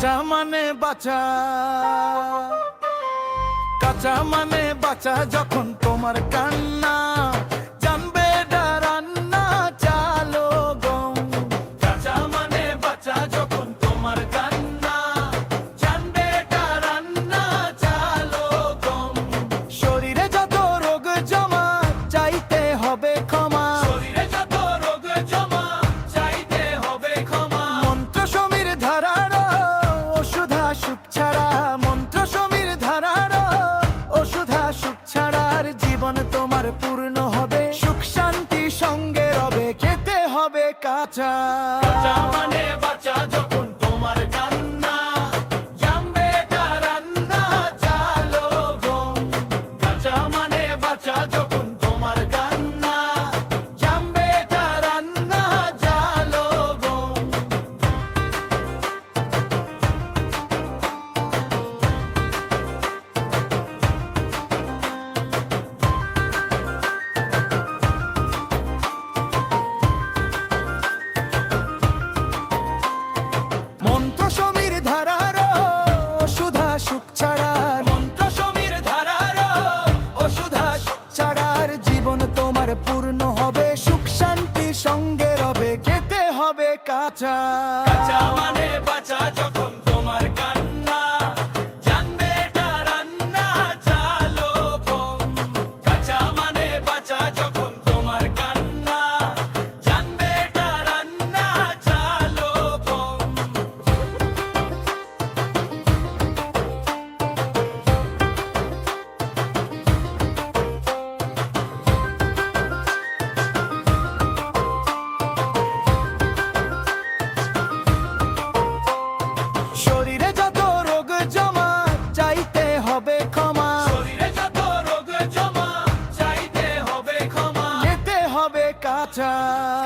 কাঁচা মানে বাঁচা। কাঁচা মানে বাঁচা যখন তোমার কান 자 সুধাস ছাড়ার জীবন তোমার পূর্ণ হবে। সুখ শান্তি সঙ্গে রবে, খেতে হবে কাঁচা। কাঁচা মানে বাঁচা যখন daughter